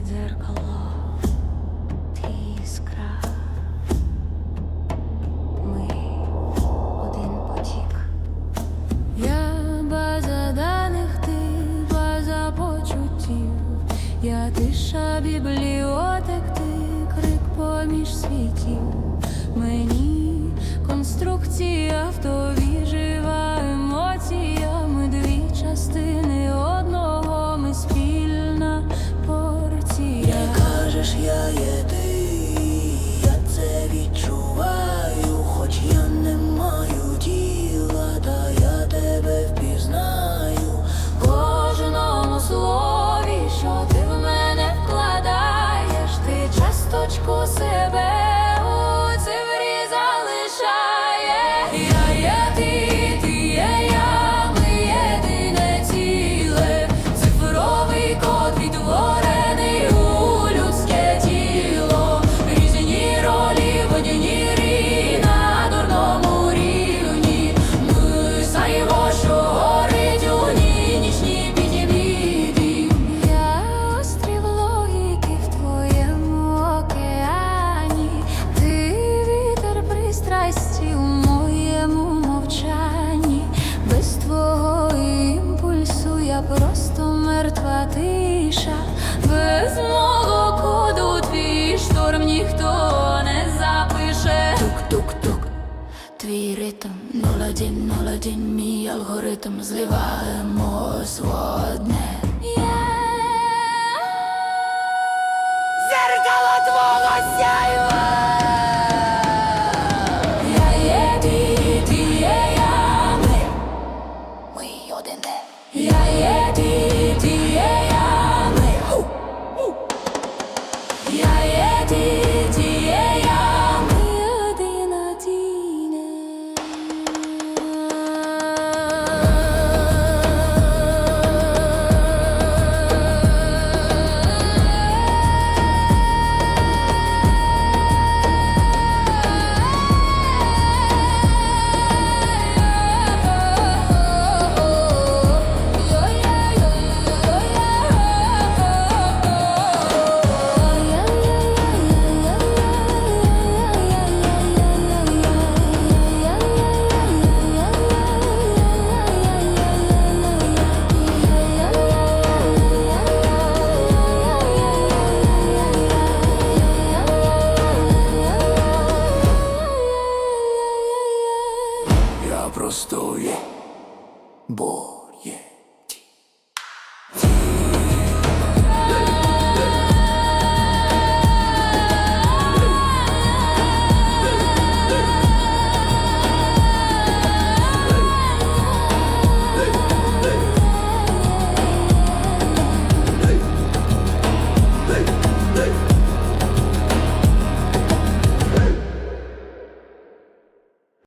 дзеркало іскра. Ми один потік. Я база даних, ти база почуттів, я тиша бібліотек, ти крик поміж світів. точку себе. без мого коду твій шторм ніхто не запише. Тук-тук-тук, твій ритм, нуладін, нуладін, мій алгоритм, зливаємо сводне. Boy, yeah.